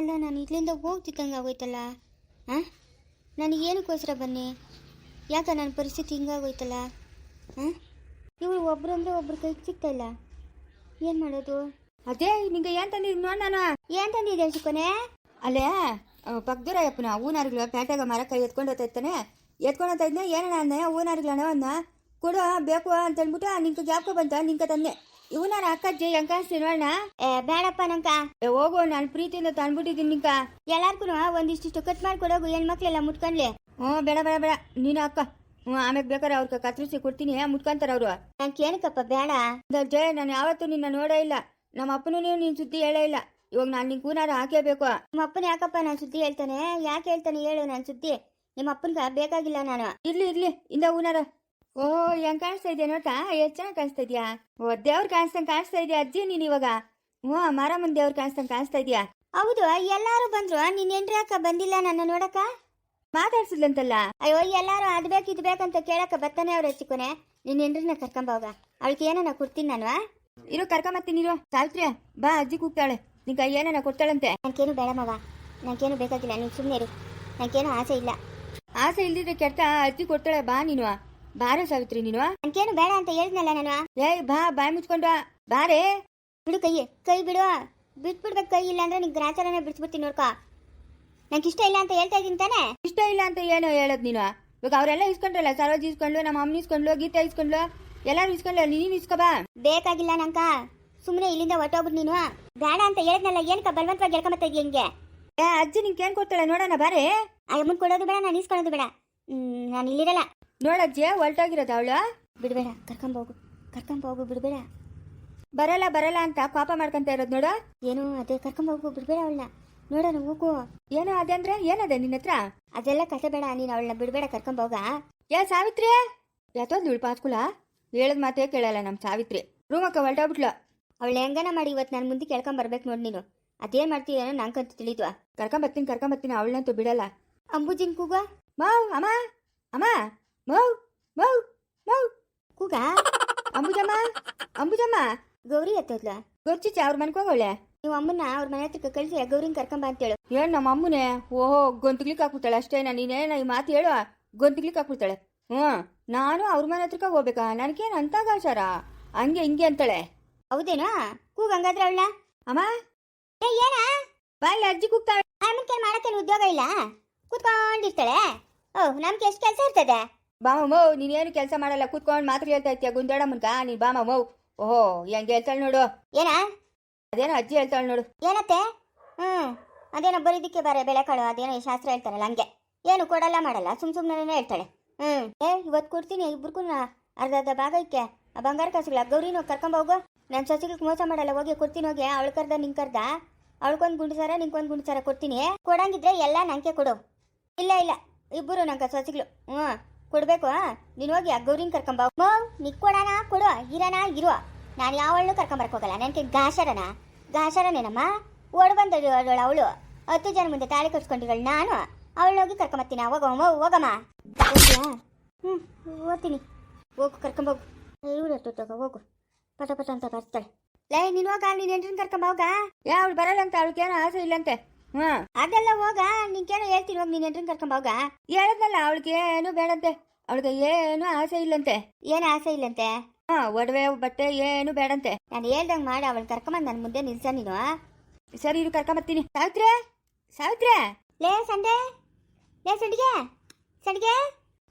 ಅಲ್ಲ ನಾನು ಇಲ್ಲಿಂದ ಹೋಗ್ತಿದ್ದಂಗೆ ಆಗೋಯ್ತಲ್ಲ? ಹಾಂ ನನಗೆ ಏನಕ್ಕೋಸ್ಕರ ಬನ್ನಿ? ಯಾಕ ನನ್ನ ಪರಿಸ್ಥಿತಿ ಹಿಂಗಾಗೋಯ್ತಲ್ಲ? ಹಾಂ ಇವಳು ಒಬ್ರು ಅಂದರೆ ಒಬ್ರು ಕೈ ಸಿಗ್ತಾಯಿಲ್ಲ ಏನು ಮಾಡೋದು? ಅದೇ ನಿಂಗೆ ಏನು ತಂದಿದ್ದೀನಿ ನೋಡಿ ನಾನು. ಏನು ತಂದಿದ್ದೆ ಚಿಕ್ಕನೆ? ಅಲ್ಲೇ ಪಕ್ದೂರಯ್ಯಪ್ಪನ ಹೂನಾರ್ಗಳು ಪೇಟೆಗೆ ಕೈ ಎತ್ಕೊಂಡು ಹೋಗ್ತಾನೆ ಎತ್ಕೊಂಡು ಹೋಗ್ತಾ ಇದ್ದೆ ಏನಣ್ಣ ಅಣ್ಣ ಹೂನಾರ್ಗಳ ಅವನ್ನ ಕೊಡು ಬೇಕು ಅಂತ ಅಂದ್ಬಿಟ್ಟು ನಿಂಗೆ ಜ್ಞಾಪಕ ಬಂತ? ನಿಂಗೆ ತಂದೆ. ಹೂನಾರ ಅಕ್ಕಜ್ಜಿ ಅಂಕ ಏ ಬೇಡಪ್ಪ ನಂಕ. ಹೋಗು ನಾನು ಪ್ರೀತಿಯಿಂದ ತಂದ್ಬಿಟ್ಟಿದ್ದೀನಿ ನಿಂಕ. ಎಲ್ಲಾರ್ಗು ಒಂದಿಷ್ಟು ಕಟ್ ಮಾಡ್ಕೊಡೋಗು ಹೆಣ್ಮಕ್ಳೆಲ್ಲ ಮುಟ್ಕೊಂಡ್ಲೆ. ಹ್ಞೂ ಬೇಡ ಬೇಡ ಬೇಡ. ನೀನು ಅಕ್ಕ. ಹ್ಞೂ ಆಮೇಲೆ ಬೇಕಾದ್ರೆ ಅವ್ರಿಗೆ ಕತ್ರಿಸಿ ಕೊಡ್ತೀನಿ ಮುಟ್ಕೊಂತಾರ ಅವರು. ನಂಗೆ ಏನಕ್ಕಪ್ಪ ಬೇಡ? ಜಯ ನಾನು ಯಾವತ್ತೂ ನಿನ್ನ ನೋಡೇ ಇಲ್ಲ. ನಮ್ಮ ಅಪ್ಪನೂ ನಿನ್ನ ಸುದ್ದಿ ಹೇಳೇ ಇಲ್ಲ. ಇವಾಗ ನಾನು ನಿಂಗೆ ಕೂನಾರ ಹಾಕೇಬೇಕು. ನಮ್ಮ ಅಪ್ಪನ ಯಾಕಪ್ಪ ನಾನು ಸುದ್ದಿ ಹೇಳ್ತಾನೆ? ಯಾಕೆ ಹೇಳ್ತಾನೆ ಹೇಳು ನಾನು ಸುದ್ದಿ? ನಿಮ್ಮ ಅಪ್ಪನ್ಗ ಬೇಕಾಗಿಲ್ಲ ನಾನು. ಇರ್ಲಿ ಇರ್ಲಿ ಇಂದ ಹೂನಾರ. ಓ ಹೆಂಗ್ ಕಾಣಿಸ್ತಾ ಇದೆಯಾ ನೋಡ್ತಾ? ಎಷ್ಟು ಚೆನ್ನಾಗಿ ಕಾಣಿಸ್ತಾ ಇದೆಯಾ? ಓ ದೇವ್ರು ಕಾಣಿಸ್ತಂಗೆ ಕಾಣಿಸ್ತಾ ಇದೆಯಾ ಅಜ್ಜಿ ನೀನು ಇವಾಗ? ಹ್ಞೂ ಮಾರಮ್ಮನ ದೇವ್ರು ಕಾಣಿಸ್ತಂಗೆ ಕಾಣಿಸ್ತಾ ಇದೆಯಾ? ಹೌದು ಎಲ್ಲಾರು ಬಂದ್ರು. ನೀನ್ ಏನ್ರಿ ಅಕ್ಕ ಬಂದಿಲ್ಲ ನನ್ನ ನೋಡಕ್ಕ? ಮಾತಾಡ್ಸಿದ್ಲಂತಲ್ಲ? ಅಯ್ಯೋ ಎಲ್ಲಾರು ಅದ್ ಬೇಕು ಇದ್ ಬೇಕಂತ ಕೇಳಕ್ಕ ಬರ್ತಾನೆ ಅವ್ರ ಚಿಕ್ಕೋನೆ ನೀನ್ ಏನ್ರಿನ ಕರ್ಕೊಂಬೋಗ ಅವಳಿಗೆ ಏನನ ಕೊಡ್ತೀನಿ ನಾನು ಇರೋ ಕರ್ಕೊಂಬತ್ತೀನಿ ಇರು. ಸಾವಿತ್ರಿ ಬಾ ಅಜ್ಜಿ ಕೂಗ್ತಾಳೆ. ನಿಂಗೆ ಏನೇನ ಕೊಡ್ತಾಳಂತೆ. ನನ್ಗೇನು ಬೇಡ ಮಗ ನನ್ಗೇನು ಬೇಕಾಗಿಲ್ಲ. ನೀನ್ ಸುಮ್ಮನೆ ಇರು. ನನ್ಗೇನು ಆಸೆ ಇಲ್ಲ. ಆಸೆ ಇಲ್ದಿದ್ರೆ ಕೆಟ್ಟ ಅಜ್ಜಿ ಕೊಡ್ತಾಳೆ ಬಾ ನೀನು. ಬಾರೆ ಸಾವಿತ್ರಿ ನೀನು. ನನ್ಗೇನು ಬೇಡ ಅಂತ ಹೇಳಿದ್ನಲ್ಲ ನಾನು. ಏಯ್ ಬಾ ಬಾಯ್ ಮುಚ್ಕೊಂಡು ಬಾರೆ ಬಿಡು ಕೈ ಕೈ ಬಿಡು. ಬಿಟ್ಬಿಡ್ಬೇಕು ಕೈ ಇಲ್ಲ ಅಂದ್ರೆ ನಿನ್ ಗ್ರಾಚಾರನೇ ಬಿಡ್ಸ್ಬಿಡ್ತೀನಿ ನೋಡ್ಕೊ. ನಂಗೆ ಇಷ್ಟ ಇಲ್ಲ ಅಂತ ಹೇಳ್ತಾ ಇದ್ದೀನಿ ತಾನೇ? ಇಷ್ಟ ಇಲ್ಲ ಅಂತ ಏನು ಹೇಳೋದು ನೀನು. ಇವಾಗ ಅವರೆಲ್ಲ ಇಸ್ಕೊಂಡ್ರಲ್ಲ ಸರೋಜ್ ಇಸ್ಕೊಂಡ್ಲು ನಮ್ಮ ಅಮ್ಮನ ಇಸ್ಕೊಂಡ್ಲು ಗೀತಾ ಇಸ್ಕೊಂಡ್ಲು ಎಲ್ಲರೂ ಇಸ್ಕೊಂಡ್ಲು ನೀನು ಇಸ್ಕೊ ಬಾ ಬೇಕಾಗಿಲ್ಲ ನಂಕ. ಸುಮ್ಮನೆ ಇಲ್ಲಿಂದ ಹೊಟ್ಟೋಗ್ಬಿಟ್ಟು ನೀನು. ಬೇಡ ಅಂತ ಹೇಳಿದ್ನಲ್ಲ ಏನ್ಕ ಬಲವಂತವಾಗಿ ಹೇಳ್ಕೊಂಬತ್ತ ಇದೆಯಾ ಹಿಂಗೆ? ಏ ಅಜ್ಜಿ ನಿಂಗೆ ಏನ್ ಕೊಡ್ತಾಳೆ ನೋಡೋಣ ಬಾರೆ ಅಮ್ಮನ್ ಕೊಡೋದು ಬೇಡ ನಾನು ಇಸ್ಕೊಳ್ಳೋದು ಬೇಡ. ಹ್ಮ್, ನಾನು ಇಲ್ಲಿರಲ್ಲ. ನೋಡಜ್ಜಿ ಹೊಲ್ಟೋಗಿರೋದು ಅವಳು. ಬಿಡಬೇಡ ಕರ್ಕೊಂಬೋಗು ಕರ್ಕೊಂಬೋಗು ಬಿಡಬೇಡ. ಬರಲ್ಲ ಬರಲ್ಲ ಅಂತ ಪಾಪ ಮಾಡ್ಕೊಂತ ಇರೋದು ನೋಡು. ಏನು ಅದೇ ಕರ್ಕೊಂಬೋಗು ಬಿಡಬೇಡ ಅವಳನ್ನ. ನೋಡೋಣ ಹೋಗು ಏನೋ ಅದೇ ಅಂದ್ರೆ? ಏನದೆ ನಿನ್ನ ಹತ್ರ? ಅದೆಲ್ಲ ಕತೆ ಬೇಡ ನೀನು ಅವಳನ್ನ ಬಿಡಬೇಡ ಕರ್ಕೊಂಬೋಗ ಏ ಸಾವಿತ್ರಿ! ಯಾತೊಂದು ಉಳ್ಪಾತ್ಕುಲ ಹೇಳದ್ ಮಾತೇ ಕೇಳಲ್ಲ ನಮ್ಮ ಸಾವಿತ್ರಿ. ರೂಮಕ್ಕ ಹೊಲ್ಟೋಗ್ಬಿಟ್ಲು. ಅವಳ ಹೆಂಗನ ಮಾಡಿ ಇವತ್ತು ನಾನು ಮುಂದೆ ಕೇಳ್ಕೊಂಬರ್ಬೇಕು ನೋಡಿ ನೀನು. ಅದೇನ್ ಮಾಡ್ತೀಯೇನೋ ನಂಗಂತೂ ತಿಳಿದ್ವ ಕರ್ಕೊಂಬರ್ತೀನಿ ಕರ್ಕೊಂಬರ್ತೀನಿ ಅವಳನ್ನಂತೂ ಬಿಡಲ್ಲ. ಅಂಬುಜಿನ್ ಕೂಗ. ಮಾವ್ ಅಮ್ಮ ಅಮ್ಮ! ಮೌ ಮೌ ಮೌ ಕೂಗ ಅಂಬುಜಮ್ಮ ಅಂಬುಜಮ್ಮ ಗೌರಿ ಎತ್ತೋದ್ಲ ಗೊರ್ಚಿ ಅವ್ರ ಮನ್ಕೋಗವಳೆ ನೀವು ಅಮ್ಮನ್ನ ಅವ್ರ ಮನೆ ಹತ್ರಕ್ಕೆ ಕಳಿಸಿ ಗೌರಿನ ಕರ್ಕೊಂಬ ಅಂತೇಳು ಏನ್ ನಮ್ಮ ಅಮ್ಮನೆ ಓಹೋ ಗೊಂತಿಗ್ಲಿಕ್ಕೆ ಹಾಕ್ಬಿಡ್ತಾಳೆ ಅಷ್ಟೇ ನಾನು ನೀನೇನ ಈ ಮಾತು ಹೇಳು ಗೊಂತಿಗ್ಲಿಕ್ಕೆ ಹಾಕ್ಬಿಡ್ತಾಳೆ ಹ್ಞೂ ನಾನು ಅವ್ರ ಮನೆ ಹತ್ರಕ್ಕೆ ಹೋಗ್ಬೇಕಾ ನನಗೇನು ಅಂತ ಗಾಚಾರ ಹಂಗೆ ಹಿಂಗೆ ಅಂತಾಳೆ ಹೌದೇನಾ ಕೂಗ ಹಂಗಾದ್ರೆ ಅವಳ ಅಮ್ಮ ಏ ಏನ ಬಾಯಿ ಅಜ್ಜಿ ಕೂಗ್ತಾಳೆ ಅಮ್ಮನ ಕೈ ಮಾಡಕ್ಕೇನು ಉದ್ಯೋಗ ಇಲ್ಲ ಕೂತ್ಕೊಂಡಿರ್ತಾಳೆ ಓ ನಮ್ಗೆ ಎಷ್ಟು ಕೆಲಸ ಇರ್ತದೆ ಬಾಮ ಮೌ ನೀನೇನು ಕೆಲಸ ಮಾಡಲ್ಲ ಕೂತ್ಕೊಂಡು ಮಾತ್ರ ಹೇಳ್ತಾ ಇರ್ತೀಯ ಗುಂಜಾಡ ಮುನ್ಕ? ನೀನ್ ಬಾಮ ಮೌ. ಓಹೋ ಹೆಂಗೆ ಹೇಳ್ತಾಳೆ ನೋಡು. ಏನ? ಅದೇನೋ ಅಜ್ಜಿ ಹೇಳ್ತಾಳೆ ನೋಡು. ಏನತ್ತೆ? ಹ್ಮ್ ಅದೇನೋ ಬರೀದಿಕ್ಕೆ ಬಾರೆ ಬೆಳೆಕಾಳು ಅದೇನೋ ಶಾಸ್ತ್ರ ಹೇಳ್ತಾರಲ್ಲ ಹಂಗೆ. ಏನು ಕೊಡಲ್ಲ ಮಾಡಲ್ಲ ಸುಮ್ ಸುಮ್ಮನೆ ಹೇಳ್ತಾಳೆ. ಹ್ಮ್ ಏ ಇವತ್ತು ಕೊಡ್ತೀನಿ ಇಬ್ರಿಗೂ ಅರ್ಧ ಅರ್ಧ ಭಾಗಕ್ಕೆ ಆ ಬಂಗಾರ ಕಾಸುಗಳ ಗೌರಿನೋ ಕರ್ಕೊಂಬ ಹೋಗು. ನನ್ನ ಸಸಿಗಳಿಗೆ ಮೋಸ ಮಾಡಲ್ಲ ಹೋಗಿ ಕೊಡ್ತೀನಿ ಹೋಗಿ. ಅವಳ ಕರ್ದ ನಿಂಗೆ ಕರ್ದ. ಅವಳ್ಕೊಂದ್ ಗುಂಡು ಸಾರ ನಿಂಗೊಂದು ಗುಂಡು ಸಾರ ಕೊಡ್ತೀನಿ. ಕೊಡಂಗಿದ್ರೆ ಎಲ್ಲ ನಂಗೆ ಕೊಡು. ಇಲ್ಲ ಇಲ್ಲ ಇಬ್ಬರು ನಂಗೆ ಸಸಿಗಳು. ಹ್ಞೂ ಕೊಡ್ಬೇಕು ನೀನು ಹೋಗಿ ಗೌರಿನ ಕರ್ಕೊಂಬ. ನಿಕ್ ಕೊಡೋಣ ಕೊಡು ಇರಣ ಇರುವ. ನಾನು ಯಾವಳು ಕರ್ಕೊಂಬರಕ್ಕೆ ಹೋಗಲ್ಲ. ನನಗೆ ಗಾಶರನ ಗಾಶರನೇನಮ್ಮ ಓಡ್ ಬಂದಳು ಅವಳು. ಹತ್ತು ಜನ ಮುಂದೆ ತಾಳಿ ಕಟ್ಸ್ಕೊಂಡಿರೋಳು ನಾನು. ಅವಳು ಹೋಗಿ ಕರ್ಕೊಂಬತ್ತೀನಿ. ಹೋಗಮ್ಮ. ಹೋಗಮ್ಮ ಹ್ಞೂ ಓದ್ತೀನಿ ಹೋಗು ಕರ್ಕೊಂಬೋಗು ಇವ್ರು ತಗೋ, ಹೋಗು. ಪಟ ಪಟ ಅಂತ ಬರ್ತಾಳೆ. ಲೈ, ನೀನು ಹೋಗ, ನೀನು ಎಂಟ್ರನ್ನ ಕರ್ಕೊಂಬ, ಹೋಗ. ಏ, ಅವಳು ಬರಲ್ಲ ಅಂತ, ಅವಳಿಗೇನು ಆಸೆ ಇಲ್ಲಂತೆ. ಹ್ಞೂ ಅದೆಲ್ಲ ಹೋಗ ನಿನ್ಗೇನೋ ಹೇಳ್ತೀನಿ ಹೋಗಿ ನೀನ್ ಎಂಟ್ರನ್ನ ಕರ್ಕೊಂಬ ಹೋಗ. ಹೇಳದ್ನಲ್ಲ ಅವಳಿಗೆ ಏನು ಬೇಡಂತೆ. ಅವಳಿಗೆ ಏನು ಆಸೆ ಇಲ್ಲಂತೆ. ಏನು ಆಸೆ ಇಲ್ಲಂತೆ? ಹಾ ಒಡವೆ ಬಟ್ಟೆ ಏನು ಬೇಡಂತೆ. ನಾನು ಹೇಳ್ದಂಗ್ ಮಾಡಿ ಅವಳು ಕರ್ಕೊಂಬಂದ್ ನನ್ ಮುಂದೆ ನಿಲ್ಸ ನೀನು. ಸರಿ ಇರು ಕರ್ಕೊಂಬತ್ತೀನಿ ಸಾವಿತ್ರೆ ಸಾವಿತ್ರೆ. ಲೇ ಸಂಡೆ. ಲೇ ಸಂಡಿಗೆ. ಸಂಡಿಗೆ.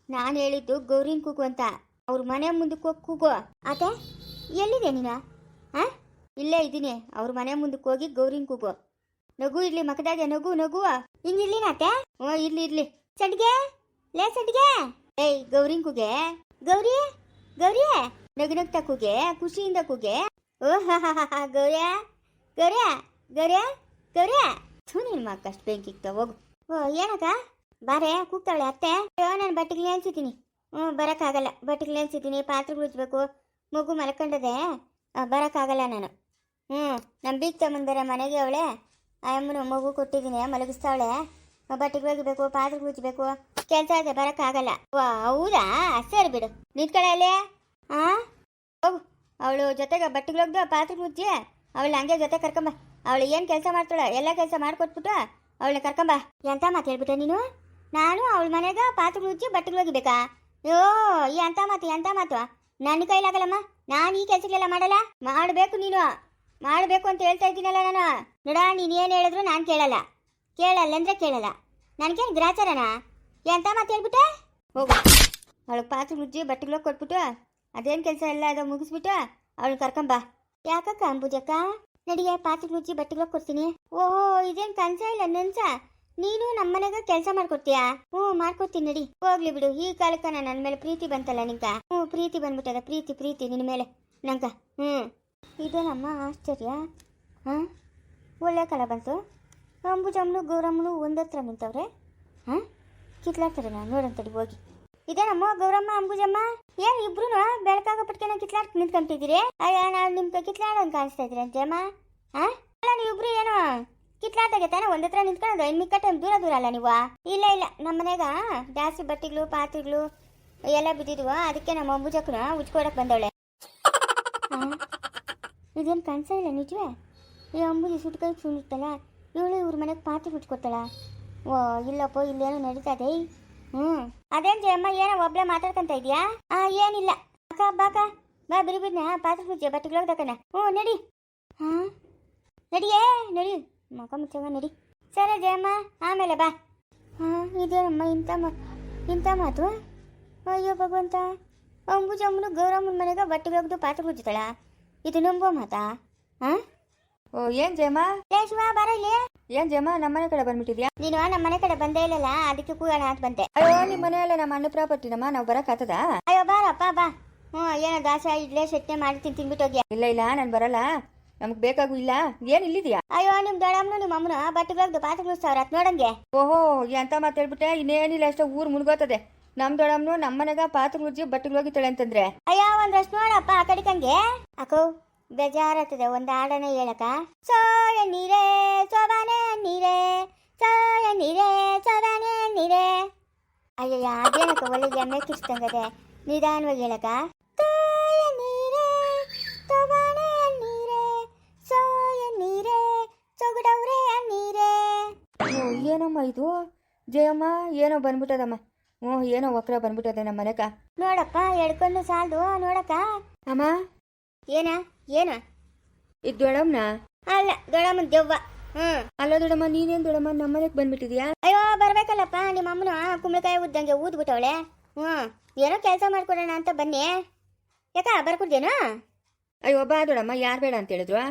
ನಾನು ಹೇಳಿದ್ದು ಗೌರಿನ್ ಕೂಗು ಅಂತ. ಅವ್ರ ಮನೆ ಮುಂದಕ್ಕೆ ಹೋಗಿ ಕೂಗು. ಆತ ಎಲ್ಲಿದೆ ನೀನ? ಹಾ? ಇಲ್ಲೇ ಇದ್ದೀನಿ. ಅವ್ರ ಮನೆ ಮುಂದಕ್ಕೆ ಹೋಗಿ ಗೌರಿನ್ ಕೂಗು. ನಗು ಇರ್ಲಿ ಮಕದಾಗ ನಗು, ನಗುವ. ಹಿಂಗ ಇರ್ಲಿ ನಾತೆ ಹ್ಞೂ, ಇರ್ಲಿ ಇರ್ಲಿ. ಚಡ್ಗೆ? ಲೇ, ಚಡ್ಗೆ? ಏಯ್ ಗೌರಿ ಕುಗೆ ಗೌರಿ? ಗೌರಿ? ನಗು ನಗ್ತ ಕೂಗೆ ಖುಷಿಯಿಂದ ಕೂಗೆ. ಓ, ಹಾ ಹಾ ಹಾ ಗೌರ್ಯ? ಗೌರ್ಯ? ಗೌರ್ಯ? ಗೌರ್ಯ? ಥೂ, ನಿನ್ ಮಕ್ಕ ಬೆಂಕಿ ಇಕ್ತಾವ ಹೋಗು. ಓ, ಏನಕ್ಕ? ಬಾರೆ, ಕೂಗ್ತಾಳೆ ಅತ್ತೆ? ಅಯ್ಯೋ ನಾನು ಬಟ್ಟೆಗೆ ನೆನ್ಸಿದ್ದೀನಿ ಹ್ಞೂ, ಬರೋಕ್ಕಾಗಲ್ಲ. ಬಟ್ಟಿಗೆ ನೆನ್ಸಿದ್ದೀನಿ ಪಾತ್ರೆಗಳು ಉಜ್ಬೇಕು ಮಗು ಮಲ್ಕೊಂಡದೆ ಬರೋಕ್ಕಾಗಲ್ಲ ನಾನು. ಹ್ಞೂ ನಮ್ಮ ಬೀಗ್ ತಗೊಂಬಂದರೆ ಮನೆಗೆ ಅವಳೆ. ಅಮ್ಮನ ಮಗು ಕೊಟ್ಟಿದ್ದೀನಿ, ಮಲಗಿಸ್ತಾಳೆ. ಬಟ್ಟೆಗೆ ಒಗಿಬೇಕು ಪಾತ್ರೆ ಉಜ್ಬೇಕು ಕೆಲಸ ಇದೆ, ಬರೋಕ್ಕಾಗಲ್ಲ. ವಾ, ಹೌದಾ? ಸರಿ ಬಿಡು. ನಿಂತ್ಕೊಳ್ಳೆ ಅಲ್ಲೇ. ಹಾಂ ಹೋಗು. ಅವಳು ಜೊತೆಗೆ ಬಟ್ಟೆಗೆ ಒಗ್ದು ಪಾತ್ರೆ ಉಜ್ಜಿ. ಅವಳು ಹಂಗೆ ಜೊತೆ ಕರ್ಕೊಂಬ. ಅವಳು ಏನು ಕೆಲಸ ಮಾಡ್ತಾಳೆ, ಎಲ್ಲ ಕೆಲಸ ಮಾಡ್ಕೊಟ್ಬಿಟ್ಟು ಅವಳನ್ನ ಕರ್ಕೊಂಬ. ಎಂತ ಮಾತು ಹೇಳ್ಬಿಟ್ಟೆ ನೀನು? ನಾನು ಅವಳ ಮನೆಗೆ ಪಾತ್ರೆ ಉಜ್ಜಿ, ಬಟ್ಟೆಗೆ ಒಗಿಬೇಕಾ? ಅಯ್ಯೋ ಈ ಅಂತ ಮಾತು ಎಂತ ಮಾತು. ನನ್ನ ಕೈಲಾಗಲ್ಲಮ್ಮ. ನಾನು ಈ ಕೆಲಸಗಳೆಲ್ಲ ಮಾಡಲ್ಲ. ಮಾಡಬೇಕು ನೀನು. ಮಾಡಬೇಕು ಅಂತ ಹೇಳ್ತಾ ಇದ್ದೀನಲ್ಲ ನಾನು. ನೋಡ, ನೀನು ಏನು ಹೇಳಿದ್ರು ನಾನು ಕೇಳಲ್ಲ. ಕೇಳಲ್ಲ ಅಂದರೆ ಕೇಳಲ್ಲ. ನನಗೇನು ಗ್ರಾಚಾರನ ಎಂತ ಮಾತು ಹೇಳ್ಬಿಟ್ಟೆ? ಹೋಗು. ಅವಳು ಪಾತ್ರೆ ಮುಜ್ಜಿ ಬಟ್ಟೆಗಳು ಕೊಟ್ಬಿಟ್ಟು, ಅದೇನು ಕೆಲಸ ಎಲ್ಲ ಅದು ಮುಗಿಸ್ಬಿಟ್ಟು ಅವಳು ಕರ್ಕೊಂಬ ಯಾಕಕ್ಕ ಅಂಬುಜಕ್ಕ? ನಡಿಗೆ ಪಾತ್ರೆ ಮುಜ್ಜಿ ಬಟ್ಟೆಗಳು ಕೊಡ್ತೀನಿ. ಓಹೋ, ಇದೇನು ಕನಸ ಇಲ್ಲ, ನನ್ಸ? ನೀನು ನಮ್ಮನೆಗ ಕೆಲಸ ಮಾಡ್ಕೊಡ್ತೀಯಾ? ಹ್ಞೂ, ಮಾಡ್ಕೊಡ್ತೀನಿ ನಡಿ. ಹೋಗ್ಲಿ ಬಿಡು, ಈ ಕಾಲಕ್ಕ ನನ್ನ ಮೇಲೆ ಪ್ರೀತಿ ಬಂತಲ್ಲ ನಿಂಕ ಹ್ಞೂ, ಪ್ರೀತಿ ಬಂದ್ಬಿಟ್ಟದ, ಪ್ರೀತಿ ಪ್ರೀತಿ ನಿನ್ನ ಮೇಲೆ. ನಂಕ ಹ್ಞೂ. ಇದೇನಮ್ಮ ಆಶ್ಚರ್ಯ. ಹಾಂ? ಒಳ್ಳೆ ಕಾಲ ಬಂತು. ಅಂಬುಜಮ್ಮನು ಗೌರಮ್ಮನು ಒಂದತ್ರ ನಿಂತವ್ರೆ. ಹಾಂ? ಕಿತ್ಲಾಡ್ತಾರೆ ನಾನು ನೋಡಂತಡಿ ಹೋಗಿ. ಇದೇನಮ್ಮ ಗೌರಮ್ಮ, ಅಂಬುಜಮ್ಮ. ಏನ್ ಇಬ್ರು ಬೆಳಕಾಗ ಪಟ್ಕೆನ ಕಿತ್ಲಾಡ್ ನಿಂತ್ಕೊಂತಿದ್ದೀರಿ ಅಯ್ಯ, ನಾನು ನಿಮ್ಗೆ ಕಿತ್ಲಾಡೋನ್ ಕಾಣಿಸ್ತಾ ಇದ್ರಿ ಅಂತೇಮ್ಮ ಆ ಅಲ್ಲ ನೀವಿಬ್ರು ಏನೋ ಏನು ತಾನೆ ಒಂದತ್ರ ನಿಂತ್ಕೊಳ್ಳೋದು. ಇನ್ ಮಿಕ್ಕ ದೂರ ದೂರ ಅಲ್ಲ ನೀವು? ಇಲ್ಲ ಇಲ್ಲ. ನಮ್ಮ ಮನೆಗ ಜಾಸ್ತಿ ಬಟ್ಟೆಗಳು, ಪಾತ್ರೆಗಳು ಎಲ್ಲ ಬಿದ್ದಿದ್ವು. ಅದಕ್ಕೆ ನಮ್ಮ ಅಂಬುಜಕ್ಕನ ಉಜ್ಕೊಡಕ್ ಬಂದವಳೆ. ಇದೇನು ಕಾಣಿಸ್ತಾ ಇಲ್ಲ ಈ ಅಂಬುಜಿ ಸುಟ್ಕೈ ಸುಣ್ಣಿತ್ತಲ್ಲ ಇವಳು ಇವ್ರ ಮನೆಗೆ ಪಾತ್ರೆ ಉಜ್ಕೊಡ್ತಾಳ ಓ, ಇಲ್ಲಪ್ಪ, ಇಲ್ಲೇನೋ ನಡೀತಾ ಇದೆ. ಹ್ಞೂ. ಅದೇನು ಜಯಮ್ಮ, ಏನೋ ಒಬ್ಳೆ ಮಾತಾಡ್ಕೊಂತ ಇದೆಯಾ? ಹಾಂ ಏನಿಲ್ಲ. ಅಕ್ಕ ಬಾಕ. ಬಾ ಬಿರಿ ಬಿಡ್ನ. ಪಾತ್ರೆ ಪೂಜೆ ಬಟ್ಟೆಗಳು ಹೋಗ್ದಕ್ಕನ ಹ್ಞೂ, ನಡಿ. ಹಾ ನಡಿಯೇ ನಡಿ. ಮಕ ಮುಚ್ಚವ ನಡಿ. ಸರಿ ಜಯಮ್ಮ, ಆಮೇಲೆ ಬಾ. ಹಾಂ ಇದೇನಮ್ಮ, ಇಂಥ ಮ, ಇಂಥ ಮಾತು? ಅಯ್ಯೋ ಭಗವಂತ. ಅಂಬುಜಮ್ಮನು ಗೌರಮ್ಮನ ಮನೆಗೆ ಬಟ್ಟೆ ಒಗ್ದು ಪಾತ್ರೆ ಪೂಜಿತಾಳ ಇದು ನಂಬೋ ಮಾತಾ? ಹಾ ಓ ಏನ್ ಜಯಮ್ಮ? ಲೇ ಶಿವ ಏನ್ ಜಯಮ್ಮ ನಮ್ಮ ಜಯಮ್ಮ ನಮ್ಮನೆ ಕಡೆ ಬಂದ್ಬಿಟ್ಟಿದ್ಯಾ? ನೀನು ನಮ್ಮ ಮನೆ ಕಡೆ ಬಂದೇ ಇಲ್ಲಲ್ಲ ಅದಕ್ಕೆ ಕೂಗೋಣ ಅಂತ ಬಂದೆ. ಅಯ್ಯೋ ನಿಮ್ಮ ಮನೆಯಲ್ಲ ನಮ್ಮ ಅಣ್ಣ ಪ್ರಾಪರ್ಟಿನಮ್ಮ ನಾವು ಬರೋಕ್ಕಾಗ್ತದ ಅಯ್ಯೋ ಬಾರಪ್ಪ ಬಾ. ಹ್ಞೂ ಏನೋ ದಾಸ ಇಡ್ಲೆ ಚಟ್ನಿ ಮಾಡಿ ತಿನ್ ತಿನ್ಬಿಟ್ಟು ಹೋಗಿ ಇಲ್ಲ ಇಲ್ಲ ನಾನು ಬರಲ್ಲ. ನಮ್ಗ್ ಬೇಕಾಗೂ ಇಲ್ಲ. ಏನ್ ಇಲ್ಲಿದ್ಯಾ? ಅಯ್ಯೋ ನಿಮ್ಮ ದೊಡ್ಡಮ್ಮನು ನಿಮ್ಮ ಅಮ್ಮನ ಬಟ್ಟೆಗಳದ್ದು ಪಾತ್ರೆಗಳು ಸಾವಿರ ನೋಡಂಗೆ. ಓಹೋ ಎಂತ ಮಾತಾಡ್ಬಿಟ್ಟೆ ಇನ್ನೇನಿಲ್ಲ ಅಷ್ಟೇ ಊರ್ ಮುಳುಗೋತದೆ. ನಮ್ಮ ದೊಡ್ಡಮ್ಮನು ನಮ್ಮ ಮನೆಗ ಪಾತ್ರ ಉಜ್ಜಿ ಬಟ್ಟೆಗಳು ಹೋಗಿತ್ತಾಳೆ ಅಂತಂದ್ರೆ? ಅಯ್ಯೋ ಒಂದಷ್ಟು ನೋಡಪ್ಪ ಆ ಕಡಿಕಂಗೆ ಅಕೋ ಬೇಜಾರತ್ತದೆ ಒಂದು ಹಾಡನ ಹೇಳಕ ಸೋಯ ನೀರೇ, ಸೋಬಾನೆ ನೀರೇ, ಸೋಯ ನೀರೇ, ಸೋಬಾನೆ ನೀರೇ. ಅಯ್ಯ ಅದೇನಕ್ಕ ಒಳ್ಳೆ ಎಮ್ಮೆ ಕಿಸ್ತಂಗದೆ ನಿಧಾನವಾಗಿ ಹೇಳಕ ನೀರೇ ನೀರೇ ನೀರೇ ನೀರೇ. ಏನಮ್ಮ ಇದು? ಜಯಮ್ಮ, ಏನೋ ಬಂದ್ಬಿಟ್ಟದಮ್ಮ. ಹ್ಞೂ ಏನೋ ವಕ್ರ ಬಂದ್ಬಿಟ್ಟದೆ ನಮ್ಮ ಮನೆಕ ನೋಡಪ್ಪ ಎಡ್ಕೊಂಡು ಸಾಲದು ನೋಡಕ್ಕ ಅಮ್ಮ? ಏನ? ಏನ? ಇದು ದೊಡಮ್ನ ಅಲ್ಲ ದೊಡಮ್ಮ ದೆವ್ವ. ಹ್ಮ್ ಅಲ್ಲ ದೊಡಮ್ಮ ನೀನೇನ್ ದೊಡಮ್ಮ ನಮ್ಮ ಮನೆಗೆ ಬಂದ್ಬಿಟ್ಟಿದ್ಯಾ? ಅಯ್ಯೋ ಬರ್ಬೇಕಲ್ಲಪ್ಪ ನಿಮ್ಮ ಅಮ್ಮನ ಕುಂಬಳಕಾಯಿ ಉದ್ದಂಗೆ ಊದ್ಬಿಟ್ಟವಳೆ. ಹ್ಮ್ ಏನೋ ಕೆಲಸ ಮಾಡ್ಕೊಡೋಣ ಅಂತ ಬನ್ನಿ. ಯಾಕ ಬರ್ಕೊಡ್ದೇನಾ ಅಯ್ಯೋ ಬಾ ದೊಡಮ್ಮ ಯಾರು ಬೇಡ ಅಂತ ಹೇಳಿದ್ರು.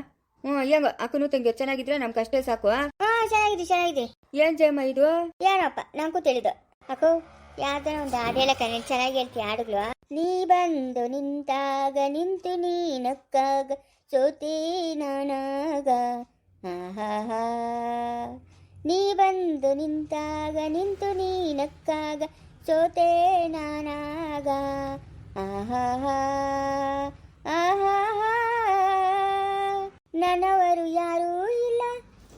ಹ್ಞೂ ಹೆಂಗೋ ಅಕ್ಕನು ತಂಗಿ ಚೆನ್ನಾಗಿದ್ರೆ ನಮ್ ಅಷ್ಟೇ ಸಾಕು ಹಾ ಚೆನ್ನಾಗಿದೆ ಚೆನ್ನಾಗಿದೆ. ಏನ್ ಜಯಮ್ಮ ಇದು? ಏನಪ್ಪ ನಂಗೂ ತಿಳಿದು. ಅಕ್ಕೋ ಯಾವ್ದಾರ ಒಂದು ಹಾಡು ಹೇಳಕ್ಕ ನೀನು ಚೆನ್ನಾಗಿ ಹೇಳ್ತೀಯ ಹಾಡುಗಳು ನೀ ಬಂದು ನಿಂತಾಗ, ನಿಂತು ನೀನಕ್ಕಾಗ ನಕ್ಕಾಗ, ಸೋತಿ ನಾನಾಗ ಆಹಾಹಾ. ನೀ ಬಂದು ನಿಂತಾಗ, ನಿಂತು ನೀನಕ್ಕಾಗ ಸೋತೆ ನಾನಾಗ ಆಹಾಹಾ. ಆಹಾಹಾ. ನನ್ನವರು ಯಾರೂ ಇಲ್ಲ,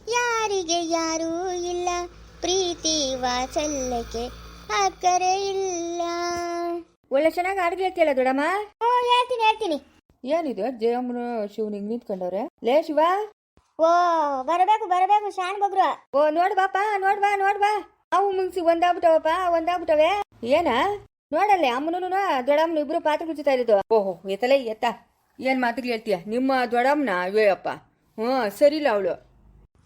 ಯಾರಿಗೆ ಯಾರೂ ಇಲ್ಲ ಪ್ರೀತಿ ವಾತ್ಸಲ್ಯಕ್ಕೆ ಅಕ್ಕರೆ ಇಲ್ಲ ಒಳ್ಳೆ ಚೆನ್ನಾಗಿ ಅಡುಗೆ ಹೇಳ್ತೀಯಲ್ಲ ದೊಡಮ್ಮ ಹ್ಞೂ ಹೇಳ್ತೀನಿ ಹೇಳ್ತೀನಿ. ಏನಿದು ಜಯಮ್ಮನು ಶಿವನಿಗೆ ನಿಂತ್ಕೊಂಡವ್ರೆ? ಲೇ ಶಿವ. ಓ ಬರಬೇಕು ಬರಬೇಕು ಶಾನ್ ಬಗ್ರು. ಓ ನೋಡ್ ಬಾಪ ನೋಡ್ ಬಾ ನೋಡ್ ಬಾ. ಅವು ಮುಂಗ್ಸಿ ಒಂದಾಗ್ಬಿಟ್ಟವಪ್ಪ ಒಂದಾಗ್ಬಿಟ್ಟವೆ. ಏನ? ನೋಡಲ್ಲ ಅಮ್ಮನೂ ದೊಡಮ್ಮನ ಇಬ್ರು ಪಾತ್ರ ಕುಚ್ಚಿತಾ ಇರೋದು. ಓಹೋ ಎತ್ತಲೆ ಎತ್ತ. ಏನ್ ಮಾತುಗಳು ಹೇಳ್ತೀಯ? ನಿಮ್ಮ ದೊಡಮ್ಮನ ಅಯ್ಯಪ್ಪ ಹ್ಞೂ ಸರಿಲ್ಲ ಅವಳು.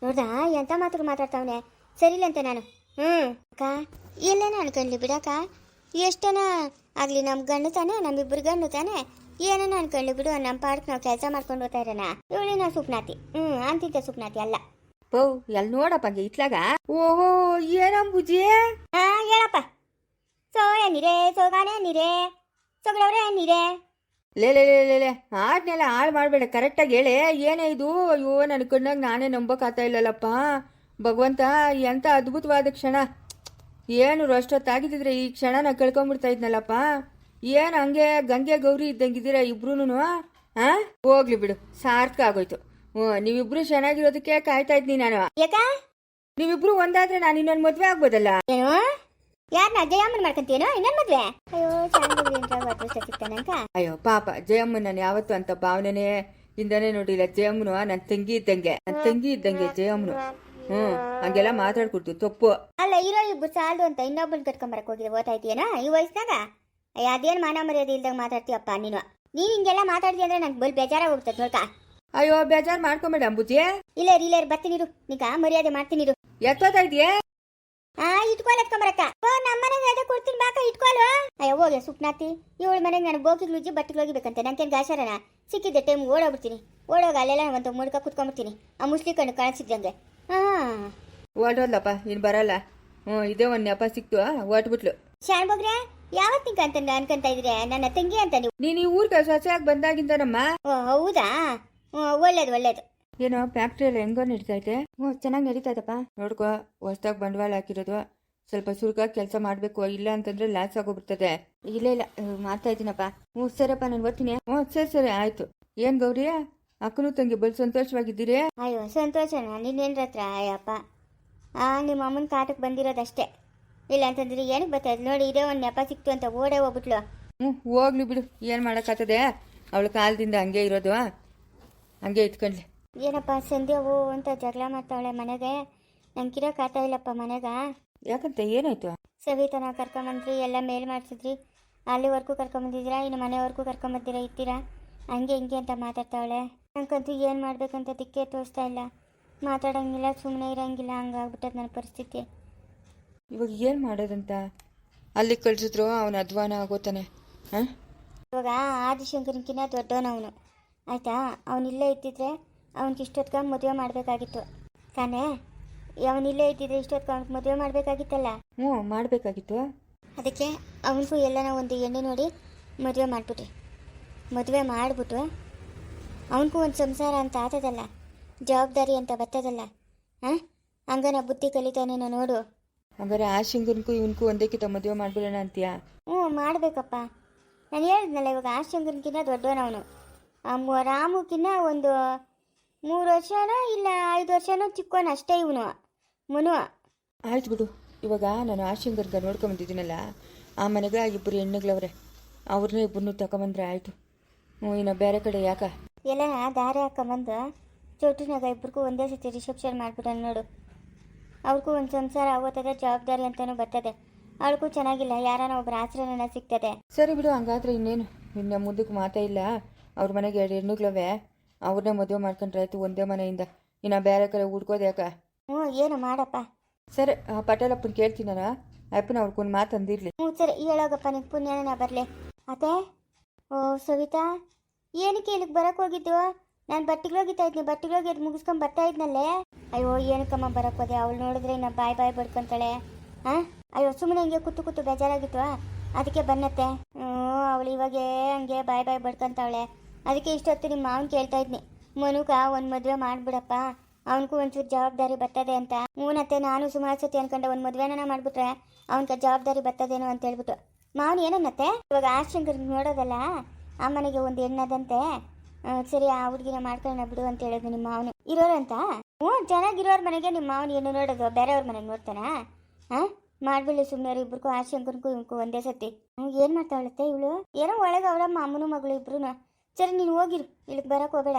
ನೋಡ್ದಾ ಎಂತ ಮಾತುಗಳು ಮಾತಾಡ್ತಾವನೆ? ಸರಿಲ್ಲ ಅಂತ ನಾನು. ಹ್ಞೂ ಅಕ್ಕ ಎಲ್ಲೇನ ಅನ್ಕೊಂಡ್ಲಿ ಬಿಡಕ್ಕ ಎಷ್ಟನ ಆಗಲಿ ನಮ್ಮ ಗಂಡು ತಾನೆ ನಮ್ಮಿಬ್ಬರು ಗಂಡು ತಾನೆ ಏನನ ಅನ್ಕೊಂಡ್ಲಿ ಬಿಡು ನಮ್ಮ ಪಾರ್ಕ್ ನಾವು ಕೆಲಸ ಮಾಡ್ಕೊಂಡು ಹೋಗ್ತಾ ಇರೋಣ. ಇವಳಿನ ಸುಪ್ನಾತಿ. ಹ್ಞೂ ಅಂತಿದ್ದೆ ಸುಪ್ನಾತಿ ಅಲ್ಲ. ಓ ಎಲ್ಲಿ ನೋಡಪ್ಪ ಇತ್ಲಾಗ ಓಹೋ ಏನಂಬುಜಿ ಹಾ ಹೇಳಪ್ಪ. ಸೋಯ ನೀರೇ ಸೋಗಾನೆ ನೀರೇ ಸೊಗಡವ್ರೆ ನೀರೇ. ಲೇ ಲೇ ಲೇ ಲೇ ಲೇ ಹಾಡ್ನೆಲ್ಲ ಹಾಳು ಮಾಡಬೇಡ. ಕರೆಕ್ಟಾಗಿ ಹೇಳಿ ಏನೇ ಇದು? ಅಯ್ಯೋ ನನ್ನ ಕಣ್ಣಾಗ ನಾನೇ ನಂಬಕ್ಕಾಗ್ತಾ ಇಲ್ಲಲ್ಲಪ್ಪ. ಭಗವಂತ ಎಂಥ ಅದ್ಭುತವಾದ ಕ್ಷಣ. ಏನು ರಷ್ಟೊತ್ತಾಗಿದ್ದಿದ್ರೆ ಈ ಕ್ಷಣನ ಕಳ್ಕೊಂಡ್ಬಿಡ್ತಾ ಇದ್ನಲ್ಲಪ್ಪ. ಏನು ಹಂಗೆ ಗಂಗೆ ಗೌರಿ ಇದ್ದಂಗಿದ್ದೀರಾ ಇಬ್ರು ಹಾಂ ಹೋಗ್ಲಿ ಬಿಡು ಸಾರ್ಥಕ ಆಗೋಯ್ತು. ಹ್ಞೂ ನೀವಿಬ್ರು ಚೆನ್ನಾಗಿರೋದಕ್ಕೆ ಕಾಯ್ತಾ ಇದ್ನಿ ನಾನು. ಯಾಕ? ನೀವಿಬ್ರು ಒಂದಾದ್ರೆ ನಾನು ಇನ್ನೊಂದು ಮದ್ವೆ ಆಗ್ಬೋದಲ್ಲ? ಏನು? ಯಾರನ್ನ ಜಯಮ್ಮನ್ ಮಾಡ್ಕೊಂತೀನೋ ಇನ್ನೊಂದ್ ಮದ್ವೆ? ಅಯ್ಯೋ ಚೆನ್ನಾಗಿ ಅಂತ ಅದೃಷ್ಟ ಸಿಗ್ತಾನಂಕ ಅಯ್ಯೋ ಪಾಪ ಜಯಮ್ಮ ನಾನು ಯಾವತ್ತು ಅಂತ ಭಾವನೆನೇ ಇಂದಾನೆ ನೋಡಿಲ್ಲ. ಜಯಮ್ಮನು ನನ್ನ ತಂಗಿ ಇದ್ದಂಗೆ. ನನ್ನ ತಂಗಿ ಇದ್ದಂಗೆ ಜಯಮ್ಮನು. ಹಂಗೆಲ್ಲ ಮಾತಾಡ್ಕೊಡ್ತು ತಪ್ಪು. ಅಲ್ಲ ಇರೋ ಇಬ್ಬರು ಸಾಲದು ಅಂತ ಇನ್ನೊಬ್ಬನ ಕಟ್ಕೊಂಬರಕ್ ಹೋಗಿದೆ ಓದಾಯ್ತೀಯನ ಈ ವಯಸ್ಸಿನಾಗ? ಅಯ್ಯ ಅದೇನ್ ಮಾನ ಮರ್ಯಾದೆ ಇಲ್ದಾಗ ಮಾತಾಡ್ತೀಯಪ್ಪ ನೀನು. ನೀನ್ ಹಿಂಗೆಲ್ಲ ಮಾತಾಡ್ತೀಯ ಅಂದ್ರೆ ನಂಗೆ ಬಲ್ ಬೇಜಾರ ಹೋಗ್ತದೆ ನೋಡ್ಕ. ಅಯ್ಯೋ ಬೇಜಾರ್ ಮಾಡ್ಕೊಂಬೇಡ ಅಂಬುಜಿ. ಇಲ್ಲ ಇಲ್ಲ ಬರ್ತೀನಿರು ನಿಗ ಮರ್ಯಾದೆ ಮಾಡ್ತೀನಿರು ಎತ್ತೋತಾ ಇದೆಯೇ ಆ ಇಟ್ಕೊಲ್ ಎತ್ಕೊಂಬರಕ್ಕ. ಓ ನಮ್ಮ ಮನೆಗೆ ಅದೇ ಕೊಡ್ತೀನಿ ಬಾಕ ಇಟ್ಕೊಲು ಅಯ್ಯೋ ಹೋಗಿ ಸುಪ್ನಾತಿ ಇವಳ ಮನೆಗೆ ನಾನು ಬೋಕಿಗೆ ಉಜ್ಜಿ ಬಟ್ಟೆಗೆ ಹೋಗಿಬೇಕಂತೆ. ನಂಗೇನು ಗಾಶಾರನ? ಸಿಕ್ಕಿದ್ದೆ ಟೈಮ್ ಓಡೋಗ್ಬಿಡ್ತೀನಿ. ಓಡೋಗ ಅಲ್ಲೆಲ್ಲ ಒಂದು ಮುಡ್ಕ ಕುತ್ಕೊಂಡ್ಬಿಡ್ತೀನಿ. ಆ ಮುಸ್ಲಿ ಕಣ್ಣು ಕಾಣಿಸಿದ್ದಂಗೆ. ಹಾಂ ಓಡೋದ್ಲಪ್ಪ ಇನ್ನು ಬರಲ್ಲ. ಹ್ಞೂ ಇದೇ ಒಂದು ನೆಪ ಸಿಕ್ತು ಓಟ್ಬಿಟ್ಲು ಶಾನ್ ಬಗ್ರೆ ಯಾವತ್ ನಿಂಕ ಅಂತ ಅನ್ಕೊಂತ ಇದ್ರೆ? ನನ್ನ ತಂಗಿ ಅಂತ ನೀವು. ನೀನು ಈ ಊರಿಗೆ ಸೊಸೆಯಾಗಿ ಬಂದಾಗಿಂದನಮ್ಮ. ಓ ಹೌದಾ? ಒಳ್ಳೇದು ಒಳ್ಳೇದು. ಏನೋ ಫ್ಯಾಕ್ಟ್ರಿ ಎಲ್ಲ ಹೆಂಗೋ ನಡೀತಾ ಐತೆ. ಹ್ಞೂ ಚೆನ್ನಾಗಿ ನಡೀತಾ ಇದಪ್ಪ. ನೋಡ್ಕೋ ಹೊಸ್ದಾಗಿ ಬಂಡವಾಳ ಹಾಕಿರೋದು. ಸ್ವಲ್ಪ ಸುರ್ಗ ಕೆಲಸ ಮಾಡಬೇಕು ಇಲ್ಲ ಅಂತಂದ್ರೆ ಲಾಸ್ ಆಗೋಗ್ಬಿಡ್ತದೆ. ಇಲ್ಲ ಇಲ್ಲ ಮಾಡ್ತಾ ಇದ್ದೀನಪ್ಪ ಹ್ಞೂ ಸರಪ್ಪ ನಾನು ಓದ್ತೀನಿ. ಹ್ಞೂ ಸರಿ ಸರಿ ಆಯಿತು. ಏನು ಗೌರಿ? ಅಕ್ಕನು ತಂಗಿ ಬಲ್ ಸಂತೋಷವಾಗಿದ್ದೀರಿ? ಅಯ್ಯೋ ಸಂತೋಷನ? ನಿನ್ನೇನ್ರ ಹತ್ರ ಅಯ್ಯಪ್ಪ ಆ ನಿಮ್ಮ ಅಮ್ಮನ ಕಾಟಕ್ಕೆ ಬಂದಿರೋದಷ್ಟೇ. ಇಲ್ಲ ಅಂತಂದ್ರೆ ಏನಕ್ಕೆ ಬರ್ತದೆ? ನೋಡಿ ಇದೇ ಒಂದು ನೆಪ ಸಿಕ್ತು ಅಂತ ಓಡೇ ಹೋಗ್ಬಿಟ್ಲು. ಹ್ಞೂ ಹೋಗ್ಲಿ ಬಿಡು. ಏನು ಮಾಡೋಕ್ಕಾಗ್ತದೆ? ಅವಳ ಕಾಲದಿಂದ ಹಂಗೆ ಇರೋದು. ಹಂಗೆ ಇಟ್ಕೊಂಡ್ಲಿ. ಏನಪ್ಪ ಸಂಧ್ಯಾವು ಅಂತ ಜಗಳ ಮಾಡ್ತಾವಳೆ ಮನೆಗೆ? ನಂಗಿರೋಕೆ ಆಗ್ತಾ ಇಲ್ಲಪ್ಪ ಮನೆಗ. ಯಾಕಂತ? ಏನಾಯ್ತು? ಸವಿತನ ಕರ್ಕೊಂಬಂದ್ರಿ ಎಲ್ಲ ಮೇಲ್ ಮಾಡಿಸಿದ್ರಿ. ಅಲ್ಲಿವರೆಗೂ ಕರ್ಕೊಂಬಂದಿದ್ದೀರಾ? ಇನ್ನು ಮನೆವರೆಗೂ ಕರ್ಕೊಂಬಂದಿರ ಇರ್ತೀರಾ? ಹಂಗೆ ಹಿಂಗೆ ಅಂತ ಮಾತಾಡ್ತಾವಳೆ. ನಂಗಂತೂ ಏನು ಮಾಡಬೇಕಂತ ದಿಕ್ಕೇ ತೋರಿಸ್ತಾ ಇಲ್ಲ. ಮಾತಾಡೋಂಗಿಲ್ಲ ಸುಮ್ಮನೆ ಇರೋಂಗಿಲ್ಲ ಹಂಗಾಗ್ಬಿಟ್ಟದ ನನ್ನ ಪರಿಸ್ಥಿತಿ. ಇವಾಗ ಏನು ಮಾಡೋದಂತ? ಅಲ್ಲಿ ಕಳಿಸಿದ್ರು ಅವನ ಅಧ್ವಾನ ಆಗೋತಾನೆ ಹಾಂ? ಇವಾಗ ಆದಿಶಂಕರನ್ಕಿನ್ನ ದೊಡ್ಡವನವನು. ಆಯಿತಾ? ಅವನಿಲ್ಲೇ ಇದ್ದಿದ್ರೆ ಅವನಿಗೆ ಇಷ್ಟೊತ್ಕ ಮದುವೆ ಮಾಡಬೇಕಾಗಿತ್ತು. ತಾನೇ? ಅವನಿಲ್ಲೇ ಇದ್ದಿದ್ರೆ ಇಷ್ಟೊತ್ಕ ಅವ್ನಿಗೆ ಮದುವೆ ಮಾಡಬೇಕಾಗಿತ್ತಲ್ಲ? ಹ್ಞೂ ಮಾಡಬೇಕಾಗಿತ್ತು. ಅದಕ್ಕೆ ಅವನಿಗೂ ಎಲ್ಲನ ಒಂದು ಎಣ್ಣೆ ನೋಡಿ ಮದುವೆ ಮಾಡಿಬಿಟ್ರಿ. ಮದುವೆ ಮಾಡಿಬಿಟ್ಟು ಅವನಿಗೂ ಒಂದು ಸಂಸಾರ ಅಂತ ಆತದಲ್ಲ? ಜವಾಬ್ದಾರಿ ಅಂತ ಬರ್ತದಲ್ಲ ಹಾಂ ಹಂಗನ ಬುದ್ಧಿ ಕಲಿತಾನೇನೋ ನೋಡು. ಹಂಗಾರೆ ಆ ಶಿಂಗನ್ಗೂ ಇವನ್ಗೂ ಒಂದಕ್ಕಿಂತ ಮದುವೆ ಮಾಡ್ಬಿಡೋಣ ಅಂತೀಯಾ? ಹ್ಞೂ ಮಾಡಬೇಕಪ್ಪ. ನಾನು ಹೇಳಿದ್ನಲ್ಲ ಇವಾಗ ಆಶಂಕನ್ಕಿನ್ನ ದೊಡ್ಡವನವನು ಅಮ್ಮ ರಾಮುಕಿನ್ನ ಒಂದು ಮೂರು ವರ್ಷನೋ ಇಲ್ಲ ಐದು ವರ್ಷನೋ ಚಿಕ್ಕವನು ಅಷ್ಟೇ ಇವನು. ಮುನು. ಆಯ್ತು ಬಿಡು. ಇವಾಗ ನಾನು ಆ ಶಿಂಗನ್ಗ ನೋಡ್ಕೊಂಬಂದಿದ್ದೀನಲ್ಲ ಆ ಮನೆಗೆ ಇಬ್ಬರು ಹೆಣ್ಣುಗಳವ್ರೆ. ಅವ್ರನ್ನೇ ಇಬ್ಬರನ್ನೂ ತಗೊಂಬಂದ್ರೆ ಆಯಿತು. ಹ್ಞೂ ಇನ್ನು ಬೇರೆ ಕಡೆ ಯಾಕ? ಎಲ್ಲನ ದಾರಿ ಹಾಕೊಂಬಂದು ಚೌಟ್ರಿನಾಗ ಇಬ್ರಿಗೂ ಒಂದೇ ಸತಿ ರಿಸೆಪ್ಷನ್ ಮಾಡಿಬಿಡೋಣ ನೋಡು. ಅವ್ರಿಗೂ ಒಂದು ಸಂಸಾರ ಆಗೋತದೆ ಜವಾಬ್ದಾರಿ ಅಂತಲೂ ಬರ್ತದೆ. ಅವಳಿಗೂ ಚೆನ್ನಾಗಿಲ್ಲ ಯಾರನ ಒಬ್ಬರ ಆಶ್ರಯನ ಸಿಗ್ತದೆ. ಸರಿ ಬಿಡು ಹಂಗಾದ್ರೆ ಇನ್ನೇನು? ಇನ್ನು ಮುಂದಕ್ಕೆ ಮಾತೇ ಇಲ್ಲ. ಅವ್ರ ಮನೆಗೆ ಎರಡು ಹೆಣ್ಣುಗಳವೆ. ಅವ್ರನ್ನೇ ಮದುವೆ ಮಾಡ್ಕೊಂಡ್ರೆ ಆಯ್ತು ಒಂದೇ ಮನೆಯಿಂದ. ಇನ್ನು ಬೇರೆ ಕಡೆ ಹುಡ್ಕೋದೆ ಯಾಕ? ಹ್ಞೂ ಏನು ಮಾಡಪ್ಪ. ಸರಿ ಪಟೇಲಪ್ಪನ ಕೇಳ್ತೀನಿ ನಾನು. ಅಪ್ಪನ ಅವ್ರಿಗೊಂದು ಮಾತು ಅಂದಿರಲಿ. ಹ್ಞೂ ಸರಿ ಹೇಳೋಗಪ್ಪ ನಿಂಗೆ ಪುಣ್ಯನ ಬರಲಿ. ಅತ್ತೆ? ಓ ಸವಿತಾ? ಏನಕ್ಕೆ ಇಲ್ಲಿಗೆ ಬರಕ್ಕೆ ಹೋಗಿದ್ದು? ನಾನು ಬಟ್ಟಿಗೆ ಹೋಗಿತ್ತಾ ಇದ್ನಿ ಬಟ್ಟಿಗೆ ಹೋಗಿ ಅದು ಮುಗಿಸ್ಕೊಂಡು ಬರ್ತಾ ಇದ್ನಲ್ಲೇ? ಅಯ್ಯೋ, ಏನಕ್ಕಮ್ಮ ಬರಕ್ಕೆ ಹೋದೆ? ಅವಳು ನೋಡಿದ್ರೆ ನಾ ಬಾಯ್ ಬಾಯ್ ಬಡ್ಕೊಂತಾಳೆ. ಹಾಂ ಅಯ್ಯೋ ಸುಮ್ಮನೆ ಹಂಗೆ ಕೂತು ಕೂತು ಬೇಜಾರಾಗಿತ್ತು ಅದಕ್ಕೆ ಬನ್ನತ್ತೆ. ಹ್ಞೂ, ಅವಳು ಇವಾಗೇ ಹಂಗೆ ಬಾಯ್ ಬಾಯ್ ಬಡ್ಕೊಂತಾವಳೆ ಅದಕ್ಕೆ ಇಷ್ಟೊತ್ತು ನಿಮ್ಮ ಮಾವನ್ ಕೇಳ್ತಾ ಇದ್ನಿ. ಮನುಕ, ಒಂದು ಮದುವೆ ಮಾಡ್ಬಿಡಪ್ಪ. ಅವನಿಗೂ ಒಂಚೂರು ಜವಾಬ್ದಾರಿ ಬರ್ತದೆ ಅಂತ. ಹ್ಞೂನತ್ತೆ ನಾನು ಸುಮಾರು ಸತಿ ಅನ್ಕೊಂಡೆ ಒಂದು ಮದುವೆನ ಮಾಡಿಬಿಟ್ರೆ ಅವನಿಗೆ ಜವಾಬ್ದಾರಿ ಬರ್ತದೇನೋ ಅಂತ ಹೇಳ್ಬಿಟ್ಟು. ಮಾವನ್ ಏನನ್ನತ್ತೆ? ಇವಾಗ ಆಶ್ಚರ್ಯ ನೋಡೋದಲ್ಲ? ಆ ಮನೆಗೆ ಒಂದು ಹೆಣ್ಣದಂತೆ ಸರಿ ಆ ಹುಡುಗಿನ ಮಾಡ್ಕೊಳ್ಳೋಣ ಬಿಡು ಅಂತ ಹೇಳಿದ್ನು ನಿಮ್ಮ ಮಾವನು. ಇರೋರಂತ? ಹ್ಞೂ ಚೆನ್ನಾಗಿರೋರ ಮನೆಗೆ ನಿಮ್ಮ ಮಾವನ ಏನು ನೋಡೋದು? ಬೇರೆಯವ್ರ ಮನೆಗೆ ನೋಡ್ತಾನಾ? ಹಾಂ ಮಾಡ್ಬಿಡ್ಲಿ ಸುಮ್ಮನೆ ಇಬ್ರಿಗೂ ಶಂಕರ್ಗೂ ಇವ್ಕು ಒಂದೇ ಸತಿ. ಏನು ಮಾಡ್ತಾವಳತ್ತೆ ಇವಳು? ಏನೋ ಒಳಗೆ ಅವಳಮ್ಮ ಮಾಮನು ಮಗಳು ಇಬ್ರು ಸರಿ ನೀನು ಹೋಗಿರು. ಇಲ್ಲಿಗೆ ಬರಕ್ ಹೋಗಬೇಡ.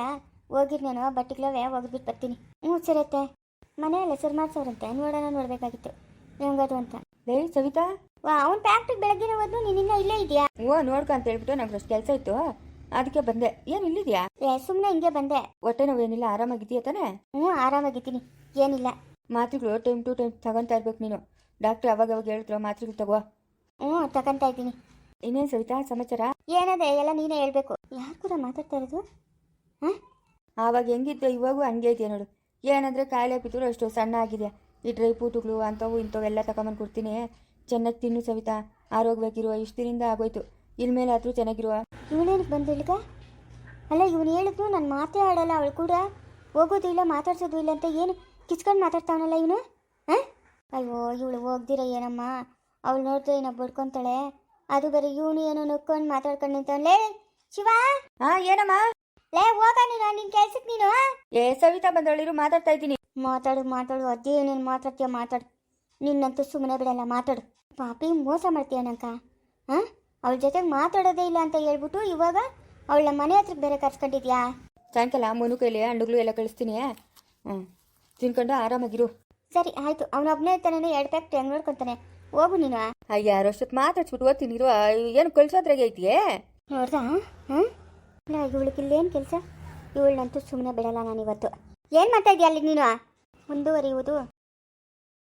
ಹೋಗಿರು ನಾನು ಬಟ್ಟಿಗ್ಲವೇ ಹೋಗ್ಬಿಟ್ಟು ಬರ್ತೀನಿ. ಹ್ಞೂ ಸರಿ ಅತ್ತೆ. ಮನೆಯಲ್ಲ ಸರ್ ಮಾಡ್ಸೋರಂತೆ ನೋಡೋಣ ನೋಡಬೇಕಾಗಿತ್ತು. ಹೆಂಗದು ಅಂತ. ಹೇಳಿ ಸವಿತಾ? ವಾ ಅವ್ನು ಫ್ಯಾಕ್ಟ್ರಿಗೆ ಬೆಳಗ್ಗೆನೇ ಹೋದ್ನು ನೀನಿನ್ನ ಇಲ್ಲೇ ಇದೆಯಾ? ಓ ನೋಡ್ಕ ಅಂತ ಹೇಳ್ಬಿಟ್ಟು ನಂಗೆ ಅಷ್ಟು ಕೆಲಸ ಇತ್ತು. ಅದಕ್ಕೆ ಬಂದೆ. ಏನು ಇಲ್ಲಿದ್ಯಾ? ಸುಮ್ಮನೆ ಹಿಂಗೆ ಬಂದೆ. ಹೊಟ್ಟೆ ನೋವೇನಿಲ್ಲ ಆರಾಮಾಗಿದೆಯಾ ತಾನೇ? ಹ್ಞೂ ಆರಾಮಾಗಿದ್ದೀನಿ. ಏನಿಲ್ಲ. ಮಾತ್ರೆಗಳು ಟೈಮ್ ಟು ಟೈಮ್ ತಗೊಂತಾ ಇರ್ಬೇಕು ನೀನು. ಡಾಕ್ಟರ್ ಅವಾಗ ಅವಾಗ ಹೇಳಿದ್ರು ಮಾತ್ರೆಗಳು ತಗೋ. ಹ್ಞೂ ತಗೊಂತಾ ಇದ್ದೀನಿ. ಇನ್ನೇನು ಸವಿತಾ ಸಮಾಚಾರ? ಏನದೆ ಎಲ್ಲ ನೀನೇ ಹೇಳ್ಬೇಕು. ಯಾರು ಕೂಡ ಮಾತಾಡ್ತಾ ಇರೋದು? ಹಾಂ? ಆವಾಗ ಹೆಂಗಿದ್ದೆ ಇವಾಗೂ ಹಂಗೆ ಇದೆಯಾ ನೋಡು. ಏನಂದ್ರೆ ಕಾಯಿಲೆ ಬಿದ್ದರೂ ಅಷ್ಟು ಸಣ್ಣ ಆಗಿದೆಯಾ. ಈ ಡ್ರೈ ಫ್ರೂಟುಗಳು ಅಂಥವು ಎಲ್ಲ ತಗೊಂಬಂದು ಕೊಡ್ತೀನಿ. ಚೆನ್ನಾಗಿ ತಿನ್ನು ಸವಿತಾ. ಆರೋಗ್ಯವಾಗಿರುವ ಇಷ್ಟು ದಿನದಿಂದ ಆಗೋಯ್ತು ಇನ್ಮೇಲೆ ಆದರೂ ಚೆನ್ನಾಗಿರುವ ಇವನೇನಕ್ಕೆ ಬಂದು ಅಲ್ಲ ಇವನು ಹೇಳಿದ್ನು ನಾನು ಮಾತೇ ಆಡಲ್ಲ ಅವಳು ಕೂಡ ಹೋಗೋದು ಇಲ್ಲ ಮಾತಾಡ್ಸೋದು ಇಲ್ಲ ಅಂತ ಏನು ಕಿಚ್ಕೊಂಡು ಮಾತಾಡ್ತಾವನಲ್ಲ ಇವನು? ಹಾಂ? ಅಯ್ಯೋ ಇವಳು ಹೋಗ್ದಿರ ಏನಮ್ಮ? ಅವಳು ನೋಡಿದ್ರೆ ಏನೋ ಬಡ್ಕೊಂತಾಳೆ. ಅದು ಬರೀ ಇವನು ಏನೋ ನಕ್ಕೊಂಡು ಮಾತಾಡ್ಕೊಂಡು ನಿಂತವನ್ಲೇ ಶಿವ! ಹಾಂ ಏನಮ್ಮ? ಲೇ ಹೋಗ ನೀನು ನಿನ್ನ ಕೆಲ್ಸಕ್ಕೆ ನೀನು ಏ ಸವಿತಾ ಬಂದವಳಿರು ಮಾತಾಡ್ತಾ ಇದ್ದೀನಿ. ಮಾತಾಡು ಮಾತಾಡು ಅದೇ ಏನೇನು ಮಾತಾಡ್ತೀಯ ಮಾತಾಡು. ನಿನ್ನಂತೂ ಸುಮ್ಮನೆ ಬಿಡಲ್ಲ ಮಾತಾಡು. ಪಾಪಿ ಮೋಸ ಮಾಡ್ತೀಯನಕ್ಕ ಹಾಂ? ಅವಳ ಜೊತೆಗೆ ಮಾತಾಡೋದೇ ಇಲ್ಲ ಅಂತ ಹೇಳ್ಬಿಟ್ಟು ಇವಾಗ ಅವಳ ಮನೆ ಹತ್ರ ಬೇರೆ ಕರ್ಸ್ಕೊಂಡಿದ್ಯಾ? ಸಾಯಂಕಾಲ ಮನು ಕೈಲಿ ಹಣ್ಣುಗಳು ಎಲ್ಲ ಕಳಿಸ್ತೀನಿ ಹ್ಞೂ ತಿನ್ಕೊಂಡು ಆರಾಮಾಗಿರು. ಸರಿ ಆಯಿತು. ಅವನೊಬ್ಬನೇ ಇರ್ತಾನೆ ಎರಡು ಪ್ಯಾಕ್ ಹೆಂಗೆ ನೋಡ್ಕೊತಾನೆ. ಹೋಗು ನೀನು ಅಯ್ಯ ಅಷ್ಟೊತ್ತು ಮಾತಾಡ್ಸ್ಬಿಟ್ಟು ಓದ್ತೀನಿ ಇರುವ ಏನು ಕಳ್ಸೋದ್ರಾಗೆ ಐತಿಯೇ? ನೋಡ್ದಾ ಹಾಂ? ಇಲ್ಲ ಇವಳಿಗೆ ಇಲ್ಲೇನು ಕೆಲಸ? ಇವಳನ್ನಂತೂ ಸುಮ್ಮನೆ ಬಿಡಲ್ಲ ನಾನು ಇವತ್ತು ಏನು ಮಾಡ್ತಾ ಇದೀಯ ಅಲ್ಲಿ ನೀನು? ಮುಂದುವರಿಯುವುದು.